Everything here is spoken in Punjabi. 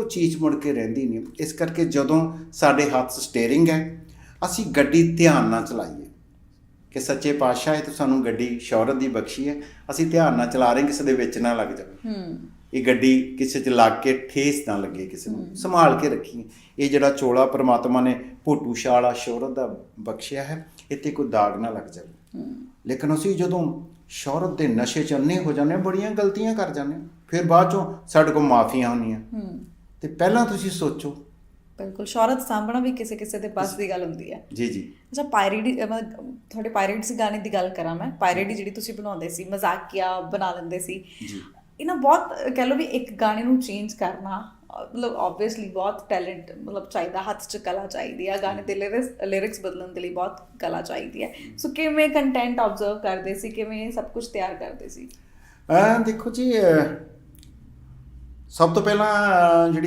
ਉਹ ਚੀਜ਼ ਮੁੜ ਕੇ ਰਹਿੰਦੀ ਨਹੀਂ। ਇਸ ਕਰਕੇ ਜਦੋਂ ਸਾਡੇ ਹੱਥ ਸਟੀਅਰਿੰਗ ਹੈ ਅਸੀਂ ਗੱਡੀ ਧਿਆਨ ਨਾਲ ਚਲਾਈਏ। ਕਿ ਸੱਚੇ ਪਾਤਸ਼ਾਹ ਹੈ ਤੂੰ ਸਾਨੂੰ ਗੱਡੀ ਸ਼ੌਹਰਤ ਦੀ ਬਖਸ਼ੀ ਹੈ। ਅਸੀਂ ਧਿਆਨ ਨਾਲ ਚਲਾ ਰਹੇ ਕਿਸੇ ਦੇ ਵਿੱਚ ਨਾ ਲੱਗ ਜਾਵੇ। ਹੂੰ। ਇਹ ਗੱਡੀ ਕਿਸੇ 'ਚ ਲੱਗ ਕੇ ਠੇਸ ਨਾ ਲੱਗੇ ਕਿਸੇ ਨੂੰ। ਸੰਭਾਲ ਕੇ ਰੱਖੀ ਇਹ ਜਿਹੜਾ ਚੋਲਾ ਪ੍ਰਮਾਤਮਾ ਨੇ ਭੋਟੂ ਸ਼ਾਲਾ ਸ਼ੌਹਰਤ ਦਾ ਬਖਸ਼ਿਆ ਹੈ ਇੱਥੇ ਕੋਈ ਦਾਗ ਨਾ ਲੱਗ ਜਾਵੇ। ਲੇਕਿਨ ਅਸੀਂ ਜਦੋਂ ਸ਼ੌਹਰਤ ਦੇ ਨਸ਼ੇ 'ਚ ਅੰਨੇ ਹੋ ਜਾਂਦੇ ਬੜੀਆਂ ਗਲਤੀਆਂ ਕਰ ਜਾਂਦੇ ਫਿਰ ਬਾਅਦ ਚੋਂ ਸਾਡੇ ਕੋਲ ਮਾਫੀਆਂ ਹੁੰਦੀਆਂ। ਤੇ ਪਹਿਲਾਂ ਤੁਸੀਂ ਸੋਚੋ। ਬਿਲਕੁਲ ਸ਼ੌਹਰਤ ਸਾਂਭਣਾ ਵੀ ਕਿਸੇ ਕਿਸੇ ਦੇ ਪਾਸ ਦੀ ਗੱਲ ਹੁੰਦੀ ਹੈ। ਜੀ ਜੀ। ਅੱਛਾ ਪਾਇਰੇਡੀ ਤੁਹਾਡੇ ਪਾਇਰੇਟਸ ਗਾਣੇ ਦੀ ਗੱਲ ਕਰਾਂ ਮੈਂ। ਪਾਇਰੇਡੀ ਜਿਹੜੀ ਤੁਸੀਂ ਬਣਾਉਂਦੇ ਸੀ ਮਜ਼ਾਕੀਆ ਬਣਾ ਲੈਂਦੇ ਸੀ। ਜੀ। ਇਹ ਨਾ ਬਹੁਤ ਕਹਿ ਲਓ ਵੀ ਇੱਕ ਗਾਣੇ ਨੂੰ ਚੇਂਜ ਕਰਨਾ ਮਤਲਬ ਆਬਵੀਅਸਲੀ ਬਹੁਤ ਟੈਲੈਂਟ ਮਤਲਬ ਚਾਹੀਦਾ ਹੱਥ 'ਚ ਕਲਾ ਚਾਹੀਦੀ ਆ। ਗਾਣੇ ਦੇ ਲਿਰਿਕਸ ਲਿਰਿਕਸ ਬਦਲਣ ਦੇ ਲਈ ਬਹੁਤ ਕਲਾ ਚਾਹੀਦੀ ਹੈ। ਸੋ ਕਿਵੇਂ ਕੰਟੈਂਟ ਆਬਜ਼ਰਵ ਕਰਦੇ ਸੀ? ਕਿਵੇਂ ਸਭ ਕੁਝ ਤਿਆਰ ਕਰਦੇ ਸੀ? ਅਹ ਦੇਖੋ ਜੀ ਸਭ ਤੋਂ ਪਹਿਲਾਂ ਜਿਹੜੀ